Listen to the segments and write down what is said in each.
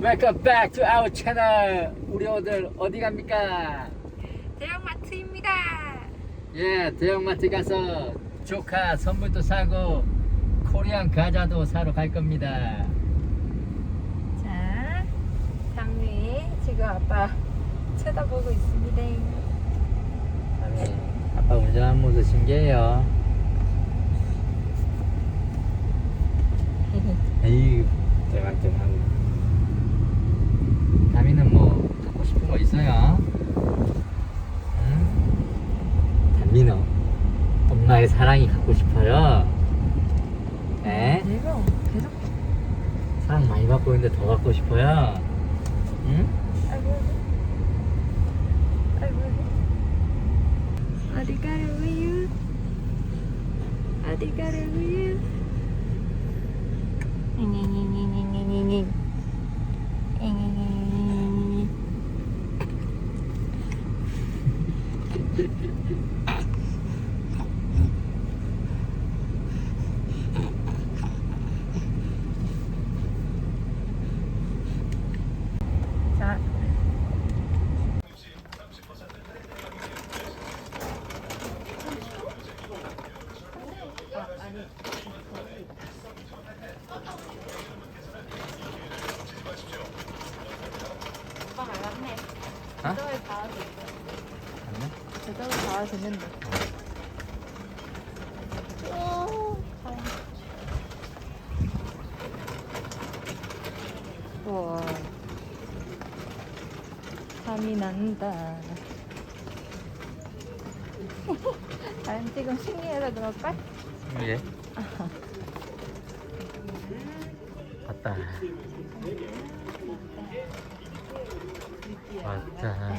Welcome back to our channel. 우리 오늘 어디 갑니까? 대형마트입니다. 예, 대형마트 가서 조카 선물도 사고 코리안 과자도 사러 갈 겁니다. 자, 담이 지금 아빠 쳐다보고 있습니다. 아빠 운전하는 모습 신기해요. 에이, 대박 대박. 다미는 뭐 갖고 싶은 거 있어요? 응? 다미는 엄마의 사랑이 갖고 싶어요. 네? 내가 계속 사랑 많이 받고 있는데 더 갖고 싶어요. 응? 아이고 아이고 어디 가려고요? 어디 가려고요? 잉잉잉잉잉잉잉 잉 잉잉잉잉 자. 오빠가 알았네. 어? 저쪽에 다 됐어. 아니야? 저쪽에 다 됐는데. 오, 우와. 밤이 난다. 난 지금 신기해서 그럴까? 예. 왔다. 왔다.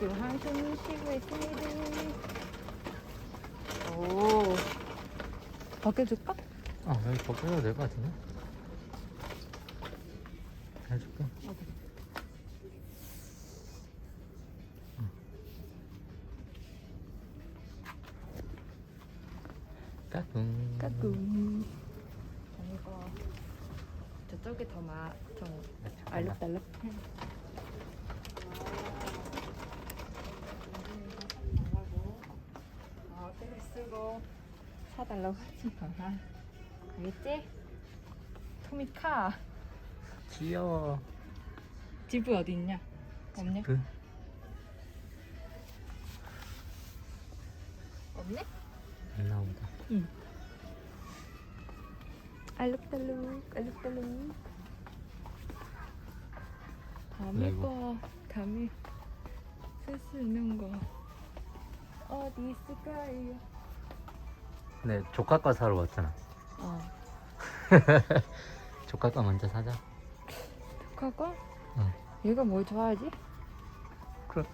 지금 한숨 쉬고 있습니다. 오. 벗겨줄까? 아, 여기 벗겨도 될 것 같은데? 해줄게. 까꿍. 까꿍. 이거 저쪽이 더 마, 좀 알록달록. 어, 떼를 쓰고 사달라고 하지 마. 알겠지? 토미카. 귀여워. 지부 어디 있냐? 없냐? 그 없네? 나오다. 응. 알록달록, 알록달록. 담이 아이고. 거, 담이 쓸 수 있는 거 어디 있을까요? 네, 조카 거 사러 왔잖아. 어, 조카 거 먼저 사자. 독하고? 응. 얘가 뭘 좋아하지? 그럼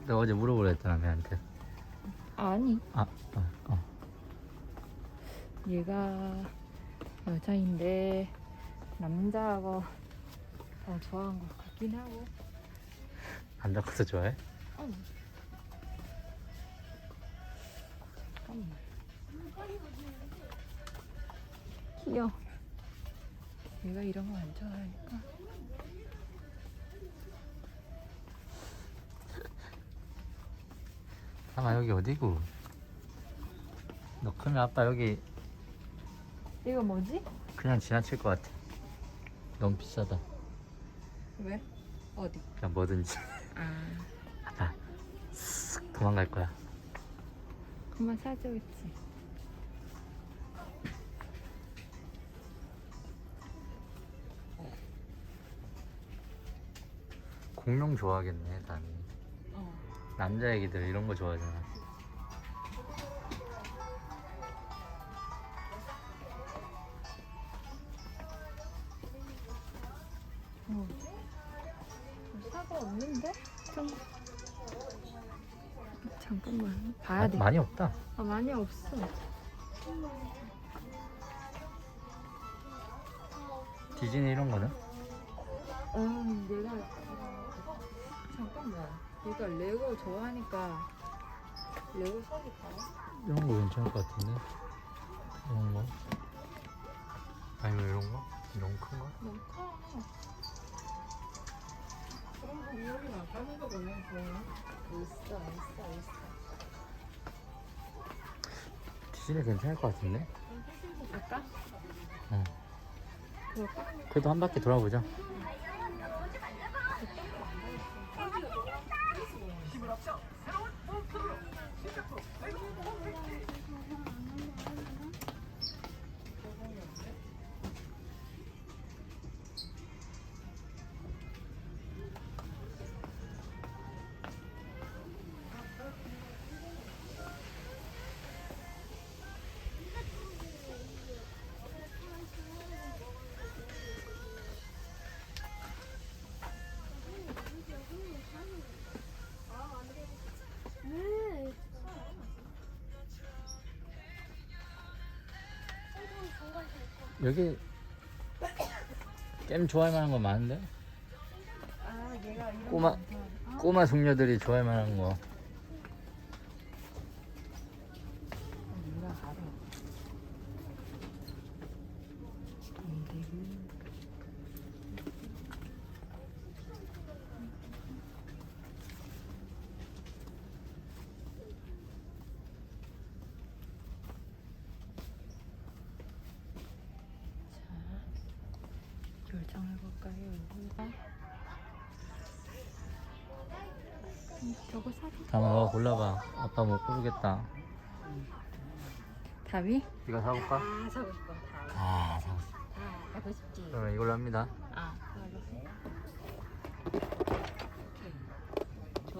내가 어제 물어보려 했잖아, 걔한테. 아니, 아, 어, 어. 얘가 여자인데 남자하고 더 좋아하는 것 같긴 하고. 안 잡고서 좋아해? 어. 잠깐만. 귀여워. 얘가 이런 거 안 좋아하니까. 아마 여기 어디고? 너 크면 아빠 여기 이거 뭐지? 그냥 지나칠 것 같아. 너무 비싸다. 왜? 어디? 그냥 뭐든지. 아, 아빠 쓱 도망갈 거야. 그만 사줘겠지. 공룡 좋아하겠네, 나는. 어. 남자 애기들 이런 거 좋아하잖아. 어. 사과 없는데? 좀. 잠깐만. 봐야 돼. 마- 많이 없다. 아, 많이 없어. 디즈니 이런 거는? 음, 내가 잠깐만. 얘가 레고 좋아하니까 레고 사줄까? 이런 거 괜찮을 것 같은데? 이런 거? 아니면 이런 거? 너무 큰가? 너무 커. 그런 거 미역이 나가는 거 보면 있어, 있어, 있어. 디즈니 괜찮을 것 같은데? 갈까? 응. 그래도 한 바퀴 돌아보자. 10% 10% 100% 100% 여기 게임 좋아할 만한 거 많은데? 아, 얘가 이런 꼬마 꼬마 숙녀들이 좋아할 만한 거. 정해볼까요? 음, 저거 사자. 다음에 너 골라봐. 아빠 못 고르겠다. 답이? 이거 사볼까? 다 사고 싶어. 다. 아 사고 싶어. 다 하고 싶지. 그러면 이걸로 합니다. 아, 그걸로.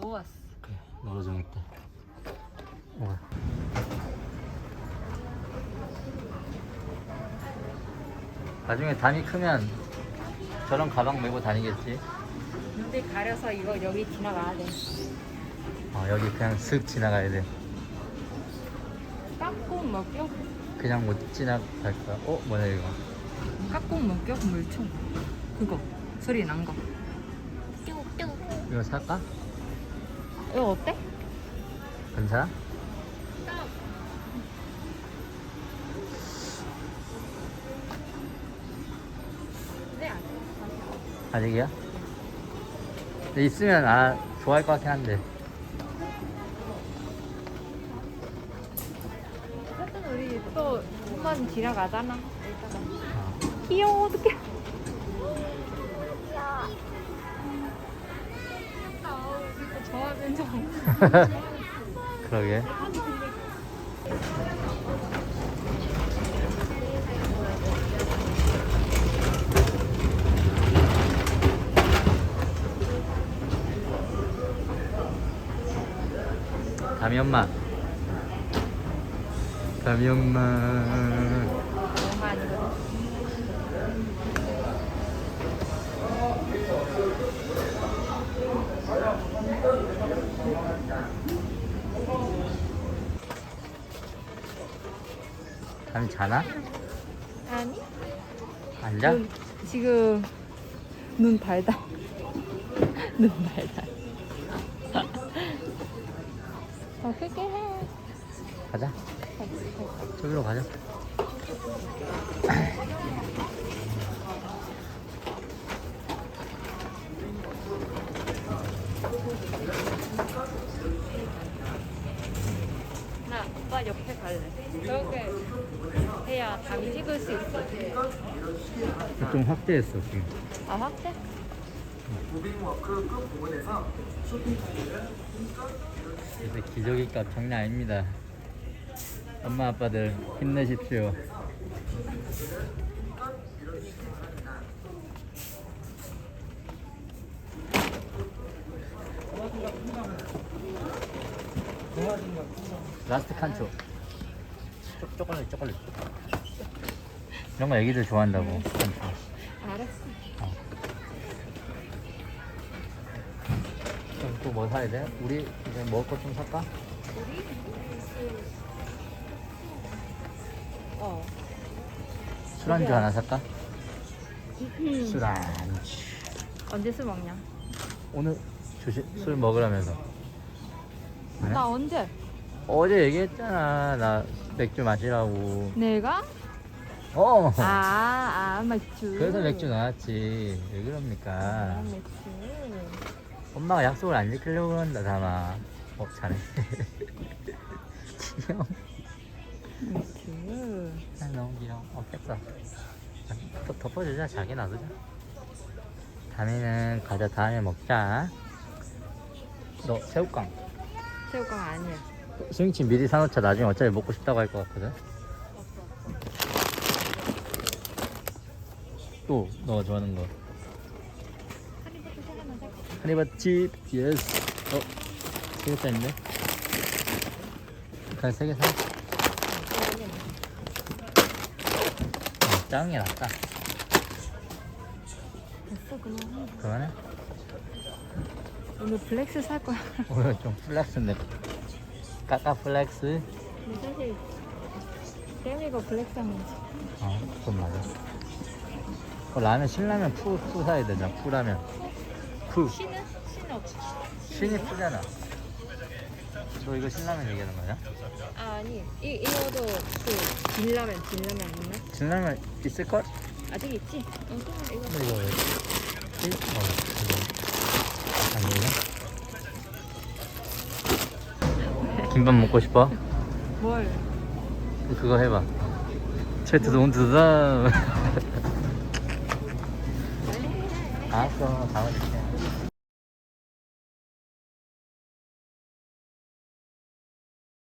좋았어. 오케이 너로 정했다. 어. 나중에 담이 크면 저런 가방 메고 다니겠지. 근데 가려서 이거 여기 지나가야 돼. 어, 여기 그냥 슥 지나가야 돼. 깍꿍 먹겨? 그냥 못 지나갈 거야. 어 뭐냐 이거. 깍꿍 먹겨? 물총. 그거. 소리 난 거. 이거 살까? 이거 어때? 괜찮아? 아직이야? 있으면 아 좋아할 것 같긴 한데. 어쨌든 우리 또 한 번 지나가잖아. 이따가. 어. 귀여워, 어떡해. 좋아하면서 그러게. 안 거. 담이 자나? 아니? 앉아? 눈, 지금 눈 달다. 눈 달다. 크게 해. 가자. 저기로 가자. 나 오빠 옆에 갈래. 저렇게 해야 담 찍을 수 있어. 좀 확대했어 지금. 아 확대? 이제 기저귀 값 장난 아닙니다. 엄마 아빠들 힘내십시오. 라스트 칸초. 쪼- 초콜릿 초콜릿. 이런 거 애기들 좋아한다고. 칸초. 또 뭐 사야 돼? 우리 이제 먹을 것 좀 살까? 어. 술안주 하나 살까? 음. 술안주. 언제 술 먹냐? 오늘 조심 술 먹으라면서. 안 해? 나 언제? 어제 얘기했잖아. 나 맥주 마시라고. 내가? 어. 아, 아아 맥주. 그래서 맥주 나왔지. 왜아 그럽니까? 맥주. 엄마가 약속을 안 지키려고 그런다, 다마. 어, 잘해. 귀여워. 맥주. 아, 너무 귀여워. 어, 깼어. 또 덮어주자. 자기 놔두자. 다음에는 과자 다음에 먹자. 너 새우깡. 새우깡 아니야. 스윙치 미리 사놓자. 나중에 어차피 먹고 싶다고 할 것 같거든. 또 너가 좋아하는 거. 하니바칩 예스. 어? 세 개짜리인데? 그냥 세개 사. 어, 짱이 낫다. 됐어 그만. 그만해. 오늘 블랙스 살 거야. 오늘 좀 플렉스인데. 까까 플렉스. 근데 사실 쌤이가 블랙스 하면 어, 그건 맞아. 어, 라면, 신라면 푸, 푸 사야 되잖아. 푸라면. 푸. 신은? 신 없어. 신이 푸잖아. 너 이거 신라면 얘기하는 거야? 아 아니 이 이거도 그 진라면 진라면 아니나? 신라면 있을걸? 아직 있지? 어 그럼 이거 근데 이거 왜? 어, 이거. 아니네? 김밥 먹고 싶어? 뭘? 그거 해봐. 채트 돈 드다. 알았어, 담아줄게.